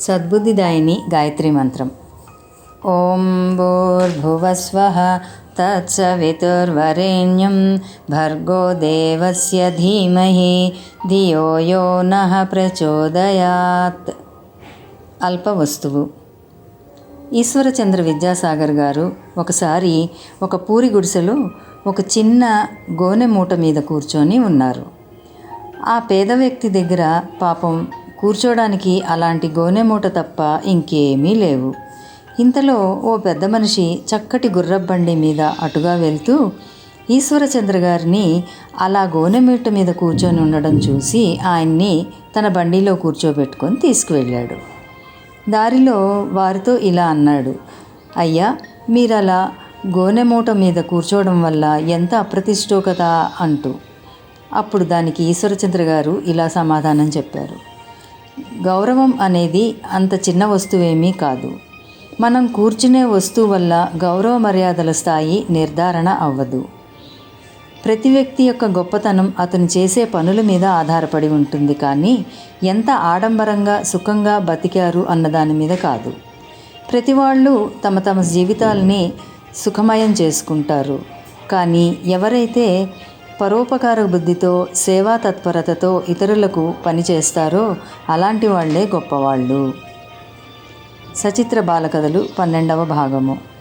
సద్బుద్ధిదాయిని గాయత్రి మంత్రం. ఓం భూర్భువస్వ తత్సవితుర్వరేణ్యం భర్గో దేవస్య ధీమహి ధియో యో నః ప్రచోదయాత్. అల్ప వస్తువు. ఈశ్వరచంద్ర విద్యాసాగర్ గారు ఒకసారి ఒక పూరి గుడిసెలో ఒక చిన్న గోనె మూట మీద కూర్చొని ఉన్నారు. ఆ పేద వ్యక్తి దగ్గర పాపం కూర్చోడానికి అలాంటి గోనె మూట తప్ప ఇంకేమీ లేవు. ఇంతలో ఓ పెద్ద మనిషి చక్కటి గుర్రబండి మీద అటుగా వెళ్తూ ఈశ్వరచంద్ర గారిని అలా గోనె మూట మీద కూర్చొని ఉండడం చూసి ఆయన్ని తన బండిలో కూర్చోబెట్టుకొని తీసుకువెళ్ళాడు. దారిలో వారితో ఇలా అన్నాడు అయ్యా మీరు అలా గోనె మూట మీద కూర్చోవడం వల్ల ఎంత అప్రతిష్టో కదా అంటూ. అప్పుడు దానికి ఈశ్వరచంద్ర గారు ఇలా సమాధానం చెప్పారు గౌరవం అనేది అంత చిన్న వస్తువేమీ కాదు. మనం కూర్చునే వస్తువు వల్ల గౌరవ మర్యాదల స్థాయి నిర్ధారణ అవ్వదు. ప్రతి వ్యక్తి యొక్క గొప్పతనం అతను చేసే పనుల మీద ఆధారపడి ఉంటుంది కానీ ఎంత ఆడంబరంగా సుఖంగా బతికారు అన్న దాని మీద కాదు. ప్రతి వాళ్ళు తమ తమ జీవితాలని సుఖమయం చేసుకుంటారు. కానీ ఎవరైతే పరోపకార బుద్ధితో సేవా తత్పరతతో ఇతరులకు పనిచేస్తారో అలాంటి వాళ్ళే గొప్పవాళ్ళు సచిత్ర బాలకథలు పన్నెండవ భాగము.